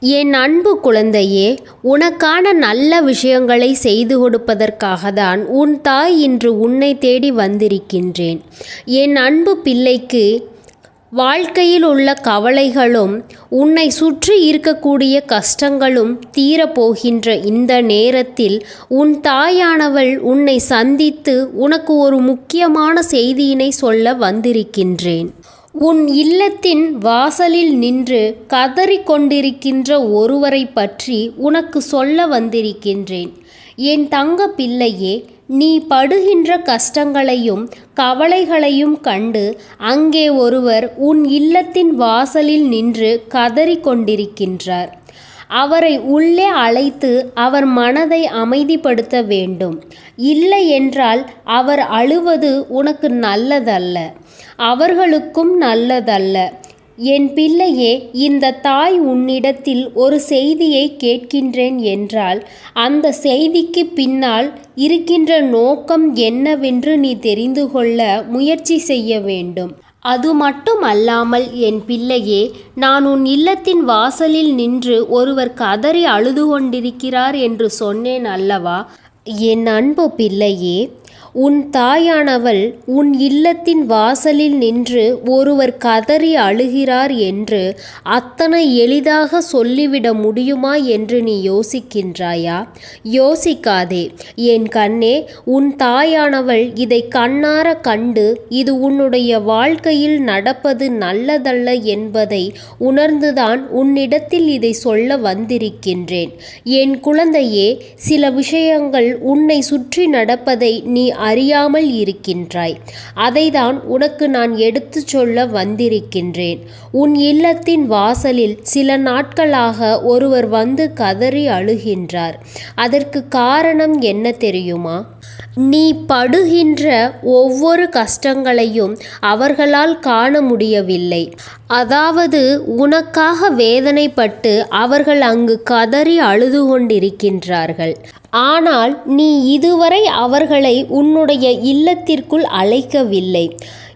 என் அன்பு குழந்தையே உனக்கான நல்ல விஷயங்களை செய்து கொடுப்பதற்காக தான் உன் தாய் இன்று உன்னை தேடி வந்திருக்கின்றேன். என் அன்பு பிள்ளைக்கு வாழ்க்கையில் உள்ள கவலைகளும் உன்னை சுற்றி இருக்கக்கூடிய கஷ்டங்களும் தீரப்போகின்ற இந்த நேரத்தில் உன் தாயானவள் உன்னை சந்தித்து உனக்கு ஒரு முக்கியமான செய்தியினை சொல்ல வந்திருக்கின்றேன். உன் இல்லத்தின் வாசலில் நின்று கதறிக் கொண்டிருக்கின்ற ஒருவரை பற்றி உனக்கு சொல்ல வந்திருக்கின்றேன். என் தங்க பிள்ளையே நீ படுகின்ற கஷ்டங்களையும் கவலைகளையும் கண்டு அங்கே ஒருவர் உன் இல்லத்தின் வாசலில் நின்று கதறிக் கொண்டிருக்கின்றார் அவரை உள்ளே அழைத்து அவர் மனதை அமைதிப்படுத்த வேண்டும். இல்லை என்றால் அவர் அழுவது உனக்கு நல்லதல்ல. அவர்களுக்கும் நல்லதல்ல. என் பிள்ளையே இந்த தாய் உன்னிடத்தில் ஒரு செய்தியை கேட்கின்றேன் என்றால் அந்த செய்திக்கு பின்னால் இருக்கின்ற நோக்கம் என்னவென்று நீ தெரிந்து கொள்ள முயற்சி செய்ய வேண்டும். அது மட்டும் அல்லாமல் என் பிள்ளையே நான் உன் இல்லத்தின் வாசலில் நின்று ஒருவர் கதறி அழுது கொண்டிருக்கிறார் என்று சொன்னேன் அல்லவா? என் அன்பு பிள்ளையே உன் தாயானவள் உன் இல்லத்தின் வாசலில் நின்று ஒருவர் கதறி அழுகிறார் என்று அத்தனை எளிதாக சொல்லிவிட முடியுமா என்று நீ யோசிக்கின்றாயா? யோசிக்காதே. என் கண்ணே உன் தாயானவள் இதை கண்ணார கண்டு இது உன்னுடைய வாழ்க்கையில் நடப்பது நல்லதல்ல என்பதை உணர்ந்துதான் உன்னிடத்தில் இதை சொல்ல வந்திருக்கின்றேன். என் குழந்தையே சில விஷயங்கள் உன்னை சுற்றி நடப்பதை நீ அறியாமல் இருக்கின்றாய். அதைதான் உனக்கு நான் எடுத்துச் சொல்ல வந்திருக்கின்றேன். உன் இல்லத்தின் வாசலில் சில நாட்களாக ஒருவர் வந்து கதறி அழுகின்றார். அதற்கு காரணம் என்ன தெரியுமா? நீ படுகின்ற ஒவ்வொரு கஷ்டங்களையும் அவர்களால் காண முடியவில்லை. அதாவது உனக்காக வேதனைப்பட்டு அவர்கள் அங்கு கதறி அழுது கொண்டிருக்கின்றார்கள் ஆனால் நீ இதுவரை அவர்களை உன்னுடைய இல்லத்திற்குள் அழைக்கவில்லை.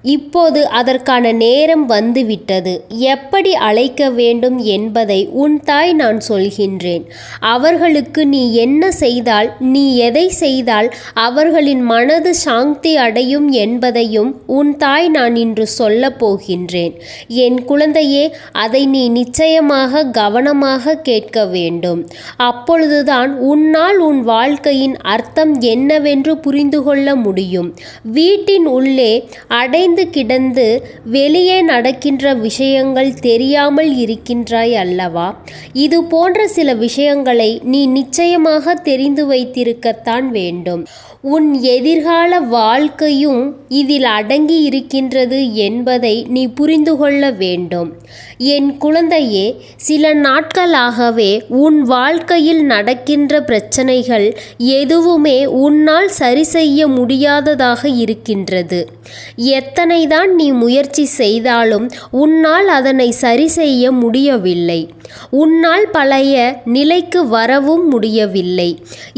இப்போது அதற்கான நேரம் வந்துவிட்டது. எப்படி அழைக்க வேண்டும் என்பதை உன் தாய் நான் சொல்கின்றேன். அவர்களுக்கு நீ என்ன செய்தால் நீ எதை செய்தால் அவர்களின் மனது சாந்தி அடையும் என்பதையும் உன் தாய் நான் இன்று சொல்லப் போகின்றேன். என் குழந்தையே அதை நீ நிச்சயமாக கவனமாக கேட்க வேண்டும். அப்பொழுதுதான் உன்னால் உன் வாழ்க்கையின் அர்த்தம் என்னவென்று புரிந்து கொள்ள முடியும். வீட்டின் உள்ளே அடைந்து கிடந்து வெளியே நடக்கின்ற விஷயங்கள் தெரியாமல் இருக்கின்றாய் அல்லவா? இது போன்ற சில விஷயங்களை நீ நிச்சயமாக தெரிந்து வைத்திருக்கத்தான் வேண்டும். உன் எதிர்கால வாழ்க்கையும் இதில் அடங்கி இருக்கின்றது என்பதை நீ புரிந்து கொள்ள வேண்டும். என் குழந்தையே சில நாட்களாகவே உன் வாழ்க்கையில் நடக்கின்ற பிரச்சனைகள் எதுவுமே உன்னால் சரி செய்ய முடியாததாக இருக்கின்றது. எத்தனைதான் நீ முயற்சி செய்தாலும் உன்னால் அதனை சரி செய்ய முடியவில்லை. உன்னால் பழைய நிலைக்கு வரவும் முடியவில்லை.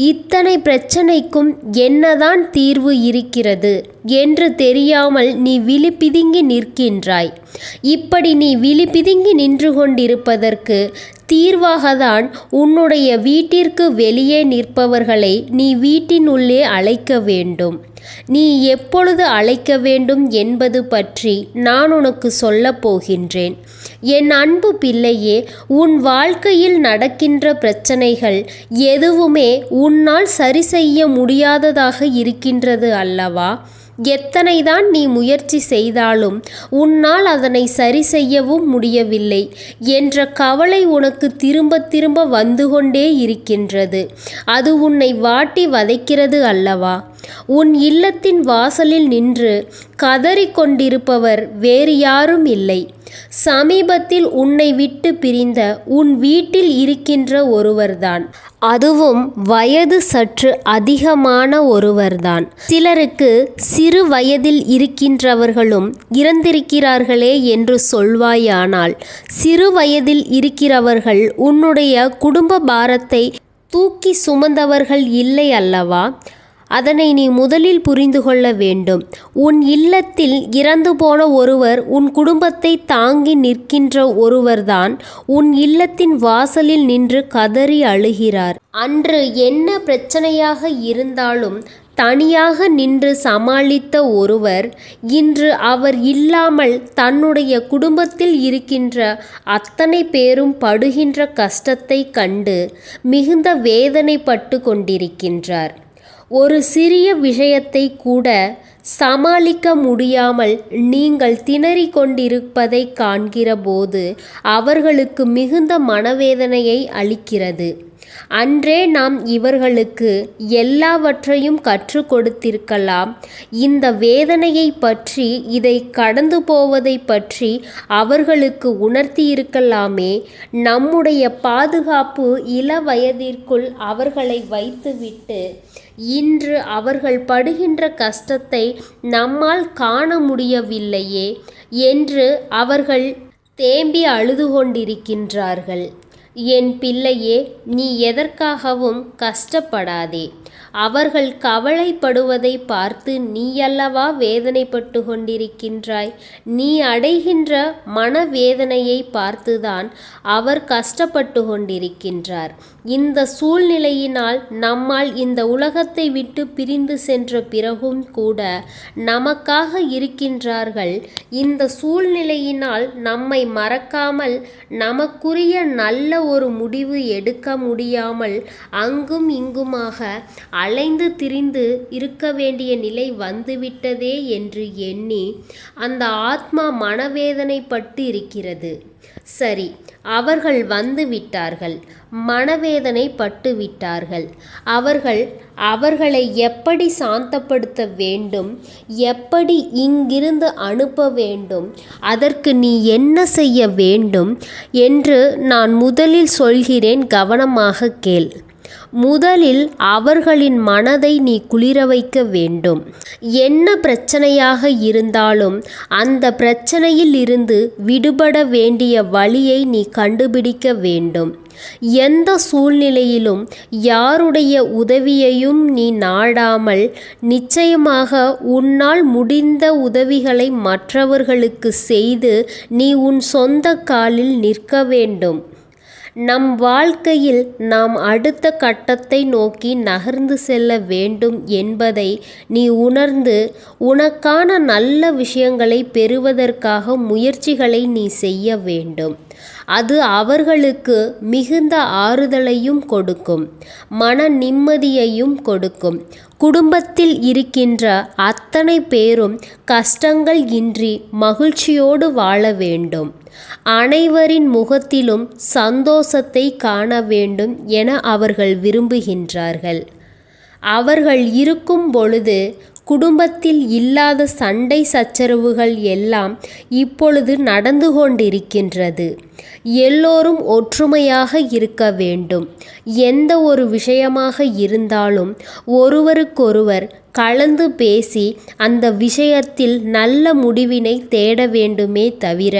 இத்தனை பிரச்சனைக்கும் என்னதான் தீர்வு இருக்கிறது என்று தெரியாமல் நீ விழிப்பிதுங்கி நிற்கின்றாய். இப்படி நீ விழிப்பிதுங்கி நின்று கொண்டிருப்பதற்கு தீர்வாகத்தான் உன்னுடைய வீட்டிற்கு வெளியே நிற்பவர்களை நீ வீட்டினுள்ளே அழைக்க வேண்டும். நீ எப்பொழுது அழைக்க வேண்டும் என்பது பற்றி நான் உனக்கு சொல்லப் போகின்றேன். என் அன்பு பிள்ளையே உன் வாழ்க்கையில் நடக்கின்ற பிரச்சனைகள் எதுவுமே உன்னால் சரி செய்ய முடியாததாக இருக்கின்றது அல்லவா? எத்தனைதான் நீ முயற்சி செய்தாலும் உன்னால் அதனை சரி செய்யவும் முடியவில்லை என்ற கவலை உனக்கு திரும்ப திரும்ப வந்து கொண்டே இருக்கின்றது. அது உன்னை வாட்டி வதைக்கிறது அல்லவா? உன் இல்லத்தின் வாசலில் நின்று கதறிக்கொண்டிருப்பவர் வேறு யாரும் இல்லை. சமீபத்தில் உன்னை விட்டு பிரிந்த உன் வீட்டில் இருக்கின்ற ஒருவர்தான். அதுவும் வயது சற்று அதிகமான ஒருவர்தான். சிலருக்கு சிறு வயதில் இருக்கின்றவர்களும் இறந்திருக்கிறார்களே என்று சொல்வாயானால் சிறு வயதில் இருக்கிறவர்கள் உன்னுடைய குடும்ப பாரத்தை தூக்கி சுமந்தவர்கள் இல்லை அல்லவா? அதனை நீ முதலில் புரிந்து கொள்ள வேண்டும். உன் இல்லத்தில் இறந்து போன ஒருவர் உன் குடும்பத்தை தாங்கி நிற்கின்ற ஒருவர்தான் உன் இல்லத்தின் வாசலில் நின்று கதறி அழுகிறார். அன்று என்ன பிரச்சனையாக இருந்தாலும் தனியாக நின்று சமாளித்த ஒருவர் இன்று அவர் இல்லாமல் தன்னுடைய குடும்பத்தில் இருக்கின்ற அத்தனை பேரும் படுகின்ற கஷ்டத்தை கண்டு மிகுந்த வேதனைப்பட்டு கொண்டிருக்கின்றார். ஒரு சிறிய விஷயத்தை கூட சமாளிக்க முடியாமல் நீங்கள் திணறிக் கொண்டிருப்பதை காண்கிற போது அவர்களுக்கு மிகுந்த மனவேதனையை அளிக்கிறது. அன்றே நாம் இவர்களுக்கு எல்லாவற்றையும் கற்றுக் கொடுத்திருக்கலாம். இந்த வேதனையை பற்றி இதை கடந்து போவதை பற்றி அவர்களுக்கு உணர்த்தியிருக்கலாமே. நம்முடைய பாதுகாப்பு இள வயதிற்குள் அவர்களை வைத்துவிட்டு இன்று அவர்கள் படுகின்ற கஷ்டத்தை நம்மால் காண முடியவில்லையே என்று அவர்கள் தேம்பி அழுது கொண்டிருக்கின்றார்கள் என் பிள்ளையே நீ எதற்காகவும் கஷ்டப்படாதே. அவர்கள் கவலைப்படுவதை பார்த்து நீயல்லவா வேதனைப்பட்டு கொண்டிருக்கின்றாய்? நீ அடைகின்ற மனவேதனையை பார்த்துதான் அவர் கஷ்டப்பட்டு கொண்டிருக்கின்றார். இந்த சூழ்நிலையினால் நம்மால் இந்த உலகத்தை விட்டு பிரிந்து சென்ற பிறகும் கூட நமக்காக இருக்கின்றார்கள். இந்த சூழ்நிலையினால் நம்மை மறக்காமல் நமக்குரிய நல்ல ஒரு முடிவு எடுக்க முடியாமல் அங்கும் இங்குமாக அலைந்து திரிந்து இருக்க வேண்டிய நிலை வந்துவிட்டதே என்று எண்ணி அந்த ஆத்மா மனவேதனைப்பட்டு இருக்கிறது சரி அவர்கள் வந்து விட்டார்கள். மனவேதனை பட்டு விட்டார்கள் அவர்கள் அவர்களை எப்படி சாந்தப்படுத்த வேண்டும்? எப்படி இங்கிருந்து அனுப்ப வேண்டும்? அதற்கு நீ என்ன செய்ய வேண்டும்? என்று நான் முதலில் சொல்கிறேன் கவனமாக கேள். முதலில் அவர்களின் மனதை நீ குளிர வைக்க வேண்டும். என்ன பிரச்சனையாக இருந்தாலும் அந்த பிரச்சனையில் இருந்து விடுபட வேண்டிய வழியை நீ கண்டுபிடிக்க வேண்டும். எந்த சூழ்நிலையிலும் யாருடைய உதவியையும் நீ நாடாமல் நிச்சயமாக உன்னால் முடிந்த உதவிகளை மற்றவர்களுக்கு செய்து நீ உன் சொந்த காலில் நிற்க வேண்டும். நம் வாழ்க்கையில் நாம் அடுத்த கட்டத்தை நோக்கி நகர்ந்து செல்ல வேண்டும் என்பதை நீ உணர்ந்து உனக்கான நல்ல விஷயங்களை பெறுவதற்காக முயற்சிகளை நீ செய்ய வேண்டும். அது அவர்களுக்கு மிகுந்த ஆறுதலையும் கொடுக்கும் மன நிம்மதியையும் கொடுக்கும். குடும்பத்தில் இருக்கின்ற அத்தனை பேரும் கஷ்டங்கள் இன்றி மகிழ்ச்சியோடு வாழ வேண்டும். அனைவரின் முகத்திலும் சந்தோஷத்தை காண வேண்டும் என அவர்கள் விரும்புகின்றார்கள். அவர்கள் இருக்கும் பொழுது குடும்பத்தில் இல்லாத சண்டை சச்சரவுகள் எல்லாம் இப்பொழுது நடந்து கொண்டிருக்கின்றது. எல்லோரும் ஒற்றுமையாக இருக்க வேண்டும். எந்த ஒரு விஷயமாக இருந்தாலும் ஒருவருக்கொருவர் கலந்து பேசி அந்த விஷயத்தில் நல்ல முடிவினை தேட வேண்டுமே தவிர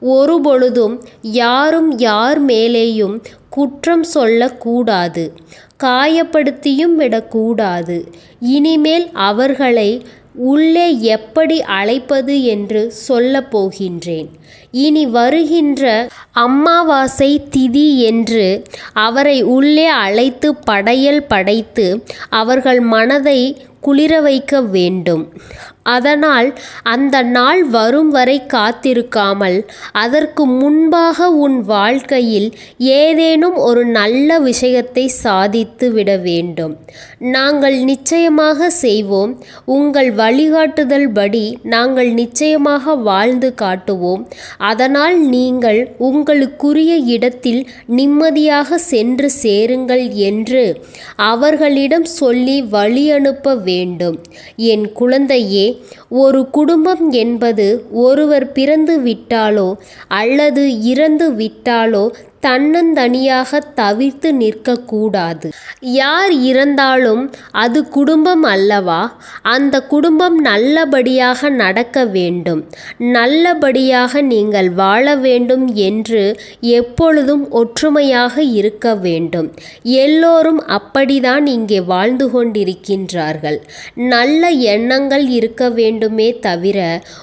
ஒருபொழுதும் யாரும் யார் மேலேயும் குற்றம் சொல்லக்கூடாது. காயப்படுத்தியும் விடக்கூடாது. இனிமேல் அவர்களை உள்ளே எப்படி அழைப்பது என்று சொல்லப் போகின்றேன். இனி வருகின்ற அம்மாவாசை திதி என்று அவரை உள்ளே அழைத்து படையல் படைத்து அவர்கள் மனதை குளிர வைக்க வேண்டும். அதனால் அந்த நாள் வரும் வரை காத்திருக்காமல் அதற்கு முன்பாக உன் வாழ்க்கையில் ஏதேனும் ஒரு நல்ல விஷயத்தை சாதித்து விட வேண்டும். நாங்கள் நிச்சயமாக செய்வோம். உங்கள் வழிகாட்டுதல் படி நாங்கள் நிச்சயமாக வாழ்ந்து காட்டுவோம். அதனால் நீங்கள் உங்களுக்குரிய இடத்தில் நிம்மதியாக சென்று சேருங்கள் என்று அவர்களிடம் சொல்லி வழி அனுப்ப வேண்டும். என் குழந்தையே ஒரு குடும்பம் என்பது ஒருவர் பிறந்து விட்டாலோ அல்லது இறந்து விட்டாலோ தன்னந்தனியாக தவிர்த்து நிற்கக்கூடாது. யார் இறந்தாலும் அது குடும்பம் அல்லவா? அந்த குடும்பம் நல்லபடியாக நடக்க வேண்டும். நல்லபடியாக நீங்கள் வாழ வேண்டும் என்று எப்பொழுதும் ஒற்றுமையாக இருக்க வேண்டும். எல்லோரும் அப்படிதான் இங்கே வாழ்ந்து கொண்டிருக்கின்றார்கள். நல்ல எண்ணங்கள் இருக்க வேண்டுமே தவிர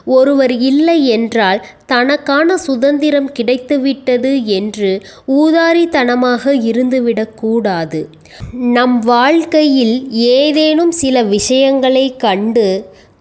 ஒருவர் இல்லை என்றால் தனக்கான சுதந்திரம் கிடைத்துவிட்டது என்று ஊதாரித்தனமாக இருந்துவிடக்கூடாது நம் வாழ்க்கையில் ஏதேனும் சில விஷயங்களை கண்டு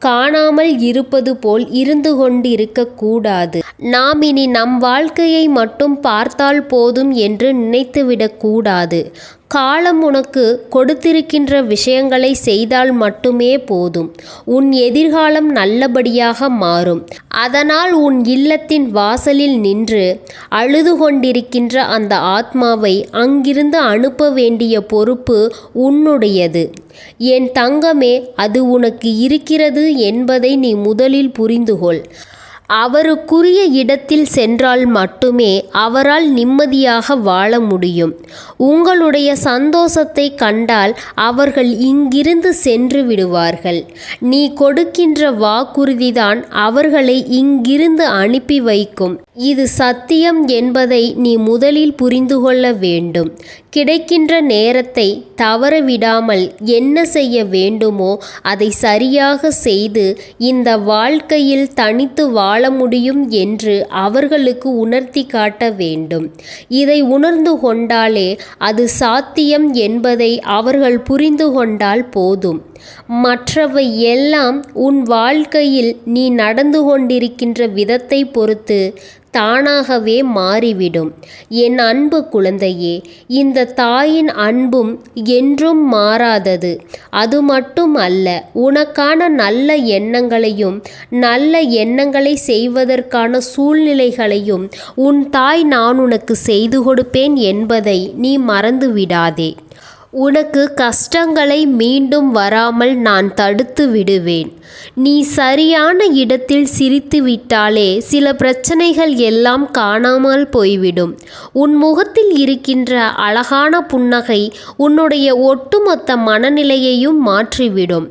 காணாமல் இருப்பது போல் இருந்து கொண்டிருக்கக்கூடாது நாம் இனி நம் வாழ்க்கையை மட்டும் பார்த்தால் போதும் என்று நினைத்துவிடக்கூடாது காலம் உனக்கு கொடுத்திருக்கின்ற விஷயங்களை செய்தால் மட்டுமே போதும். உன் எதிர்காலம் நல்லபடியாக மாறும். அதனால் உன் இல்லத்தின் வாசலில் நின்று அழுது கொண்டிருக்கின்ற அந்த ஆத்மாவை அங்கிருந்து அனுப்ப வேண்டிய பொறுப்பு உன்னுடையது. என் தங்கமே அது உனக்கு இருக்கிறது என்பதை நீ முதலில் புரிந்துகொள். அவருக்குரிய இடத்தில் சென்றால் மட்டுமே அவரால் நிம்மதியாக வாழ முடியும். உங்களுடைய சந்தோஷத்தை கண்டால் அவர்கள் இங்கிருந்து சென்று விடுவார்கள். நீ கொடுக்கின்ற வாக்குறுதிதான் அவர்களை இங்கிருந்து அனுப்பி வைக்கும். இது சத்தியம் என்பதை நீ முதலில் புரிந்து கொள்ள வேண்டும். கிடைக்கின்ற நேரத்தை தவறவிடாமல் என்ன செய்ய வேண்டுமோ அதை சரியாக செய்து இந்த வாழ்க்கையில் தனித்து வாழ முடியும் என்று அவர்களுக்கு உணர்த்தி காட்ட வேண்டும். இதை உணர்ந்து கொண்டாலே அது சாத்தியம் என்பதை அவர்கள் புரிந்து கொண்டால் போதும். மற்றவை எல்லாம் உன் வாழ்க்கையில் நீ நடந்து கொண்டிருக்கின்ற விதத்தை பொறுத்து தானாகவே மாறிவிடும். என் அன்பு குழந்தையே இந்த தாயின் அன்பும் என்றும் மாறாதது. அது மட்டும் அல்ல உனக்கான நல்ல எண்ணங்களையும் நல்ல எண்ணங்களை செய்வதற்கான சூழ்நிலைகளையும் உன் தாய் நான் உனக்கு செய்து கொடுப்பேன் என்பதை நீ மறந்து விடாதே உனக்கு கஷ்டங்களை மீண்டும் வராமல் நான் தடுத்து விடுவேன். நீ சரியான இடத்தில் சிரித்து விட்டாலே சில பிரச்சனைகள் எல்லாம் காணாமல் போய்விடும். உன் முகத்தில் இருக்கின்ற அழகான புன்னகை உன்னுடைய ஒட்டுமொத்த மனநிலையையும் மாற்றிவிடும்.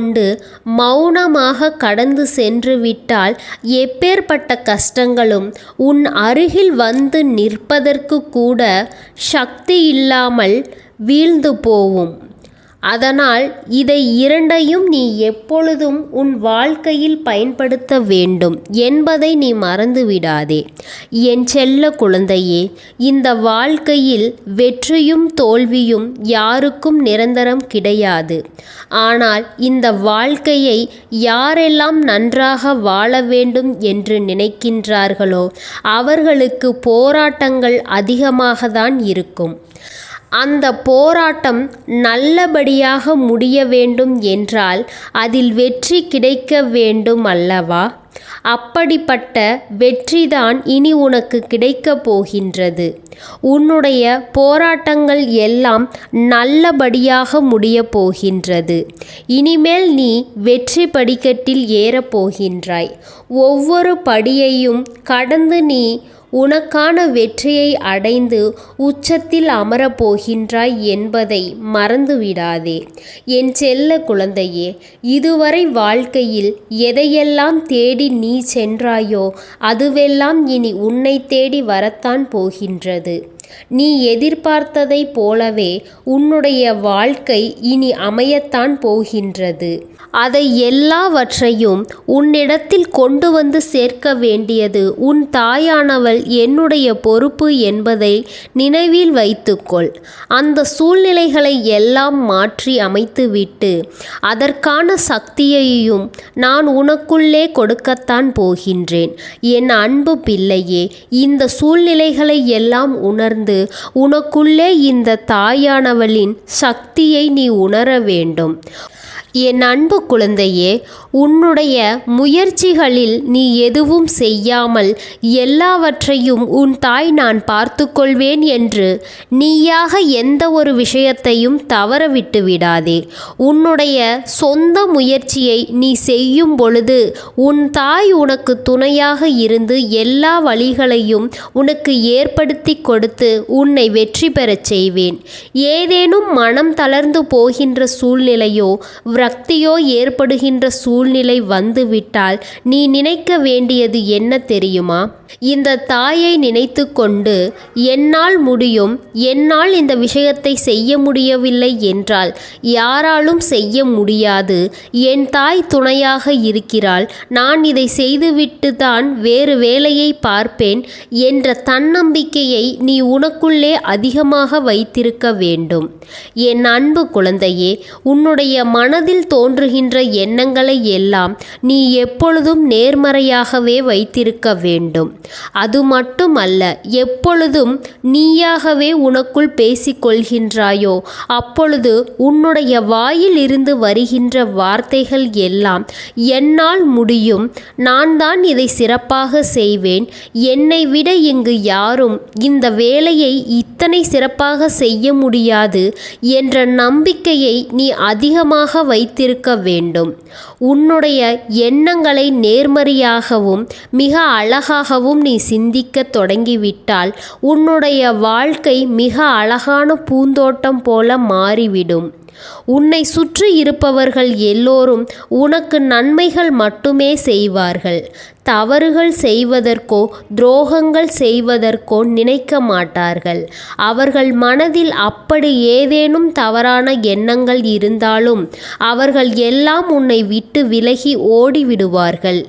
மௌனமாக கடந்து சென்று விட்டால் எப்பேற்பட்ட கஷ்டங்களும் உன் அருகில் வந்து நிற்பதற்கு கூட சக்தி இல்லாமல் வீழ்ந்து போவும். அதனால் இதை இரண்டையும் நீ எப்பொழுதும் உன் வாழ்க்கையில் பயன்படுத்த வேண்டும் என்பதை நீ மறந்துவிடாதே. என் செல்ல குழந்தையே இந்த வாழ்க்கையில் வெற்றியும் தோல்வியும் யாருக்கும் நிரந்தரம் கிடையாது. ஆனால் இந்த வாழ்க்கையை யாரெல்லாம் நன்றாக வாழ வேண்டும் என்று நினைக்கின்றார்களோ அவர்களுக்கு போராட்டங்கள் அதிகமாக தான் இருக்கும். அந்த போராட்டம் நல்லபடியாக முடிய வேண்டும் என்றால் அதில் வெற்றி கிடைக்க வேண்டும் அல்லவா? அப்படிப்பட்ட வெற்றிதான் இனி உனக்கு கிடைக்கப் போகின்றது. உன்னுடைய போராட்டங்கள் எல்லாம் நல்லபடியாக முடியப் போகின்றது. இனிமேல் நீ வெற்றி படிக்கட்டில் ஏறப்போகின்றாய் ஒவ்வொரு படியையும் கடந்து நீ உனக்கான வெற்றியை அடைந்து உச்சத்தில் அமரப் போகின்றாய் என்பதை மறந்துவிடாதே. என் செல்ல குழந்தையே இதுவரை வாழ்க்கையில் எதையெல்லாம் தேடி நீ சென்றாயோ அதுவெல்லாம் இனி உன்னை தேடி வரத்தான் போகின்றது. நீ எதிர்பார்த்ததைப் போலவே உன்னுடைய வாழ்க்கை இனி அமையத்தான் போகின்றது. அதை எல்லாவற்றையும் உன்னிடத்தில் கொண்டு வந்து சேர்க்க வேண்டியது உன் தாயானவள் என்னுடைய பொறுப்பு என்பதை நினைவில் வைத்துக்கொள். அந்த சூழ்நிலைகளை எல்லாம் மாற்றி அமைத்துவிட்டு அதற்கான சக்தியையும் நான் உனக்குள்ளே கொடுக்கத்தான் போகின்றேன். என் அன்பு பிள்ளையே இந்த சூழ்நிலைகளை எல்லாம் உணர் உணர்ந்து உனக்குள்ளே இந்த தாயானவளின் சக்தியை நீ உணர வேண்டும் என் அன்பு குழந்தையே உன்னுடைய முயற்சிகளில் நீ எதுவும் செய்யாமல் எல்லாவற்றையும் உன் தாய் நான் பார்த்துக்கொள்வேன் என்று நீயாக எந்த ஒரு விஷயத்தையும் தவற விட்டு விடாதே. உன்னுடைய சொந்த முயற்சியை நீ செய்யும் பொழுது உன் தாய் உனக்கு துணையாக இருந்து எல்லா வழிகளையும் உனக்கு ஏற்படுத்தி கொடுத்து உன்னை வெற்றி பெறச் செய்வேன். ஏதேனும் மனம் தளர்ந்து போகின்ற சூழ்நிலையோ விரக்தியோ ஏற்படுகின்ற சூழ்நிலை வந்துவிட்டால் நீ நினைக்க வேண்டியது என்ன தெரியுமா? இந்த தாயை நினைத்து கொண்டு என்னால் முடியும் என்னால் இந்த விஷயத்தை செய்ய முடியவில்லை என்றால் யாராலும் செய்ய முடியாது. என் தாய் துணையாக இருக்கிறாள். நான் இதை செய்துவிட்டு தான் வேறு வேலையை பார்ப்பேன் என்ற தன்னம்பிக்கையை நீ உனக்குள்ளே அதிகமாக வைத்திருக்க வேண்டும். என் அன்பு குழந்தையே உன்னுடைய மனதில் தோன்றுகின்ற எண்ணங்களை எல்லாம் நீ எப்பொழுதும் நேர்மறையாகவே வைத்திருக்க வேண்டும். அது மட்டுமல்ல எப்பொழுதும் நீயாகவே உனக்குள் பேசிக்கொள்கின்றாயோ அப்பொழுது உன்னுடைய வாயில் இருந்து வருகின்ற வார்த்தைகள் எல்லாம் என்னால் முடியும். நான் தான் இதை சிறப்பாக செய்வேன். என்னை விட இங்கு யாரும் இந்த வேலையை இத்தனை சிறப்பாக செய்ய முடியாது என்ற நம்பிக்கையை நீ அதிகமாக வை வைத்திருக்க வேண்டும். உன்னுடைய எண்ணங்களை நேர்மறையாகவும் மிக அழகாகவும் நீ சிந்திக்க தொடங்கிவிட்டால் உன்னுடைய வாழ்க்கை மிக அழகான பூந்தோட்டம் போல மாறிவிடும். உன்னை சுற்றி இருப்பவர்கள் எல்லோரும் உனக்கு நன்மைகள் மட்டுமே செய்வார்கள். தவறுகள் செய்வதற்கோ துரோகங்கள் செய்வதற்கோ நினைக்க மாட்டார்கள். அவர்கள் மனதில் அப்படி ஏதேனும் தவறான எண்ணங்கள் இருந்தாலும் அவர்கள் எல்லாம் உன்னை விட்டு விலகி ஓடிவிடுவார்கள்.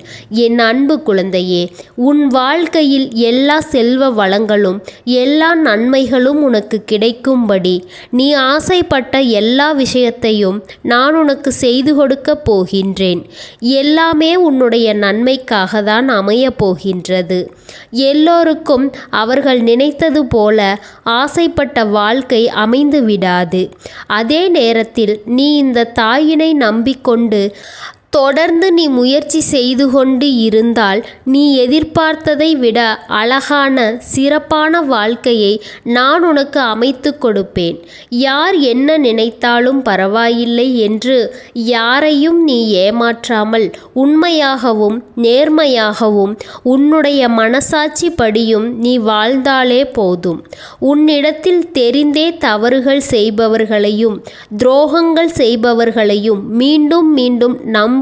என் அன்பு குழந்தையே உன் வாழ்க்கையில் எல்லா செல்வ வளங்களும் எல்லா நன்மைகளும் உனக்கு கிடைக்கும்படி நீ ஆசைப்பட்ட எல்லா விஷயத்தையும் நான் உனக்கு செய்து கொடுக்கப் போகின்றேன். எல்லாமே உன்னுடைய நன்மைக்காக தான் அமையப் போகின்றது. எல்லோருக்கும் அவர்கள் நினைத்தது போல ஆசைப்பட்ட வாழ்க்கை அமைந்து விடாது அதே நேரத்தில் நீ இந்த தாயினை நம்பிக்கொண்டு தொடர்ந்து நீ முயற்சி செய்து கொண்டு இருந்தால் நீ எதிர்பார்த்ததை விட அழகான சிறப்பான வாழ்க்கையை நான் உனக்கு அமைத்து கொடுப்பேன். யார் என்ன நினைத்தாலும் பரவாயில்லை என்று யாரையும் நீ ஏமாற்றாமல் உண்மையாகவும் நேர்மையாகவும் உன்னுடைய மனசாட்சி படியும் நீ வாழ்ந்தாலே போதும். உன்னிடத்தில் தெரிந்தே தவறுகள் செய்பவர்களையும் துரோகங்கள் செய்பவர்களையும் மீண்டும் மீண்டும் நம்ப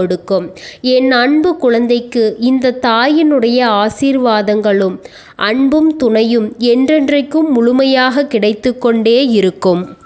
கொடுக்கும். என் அன்பு குழந்தைக்கு இந்த தாயினுடைய ஆசீர்வாதங்களும் அன்பும் துணையும் என்றென்றைக்கும் முழுமையாக கிடைத்து கொண்டே இருக்கும்.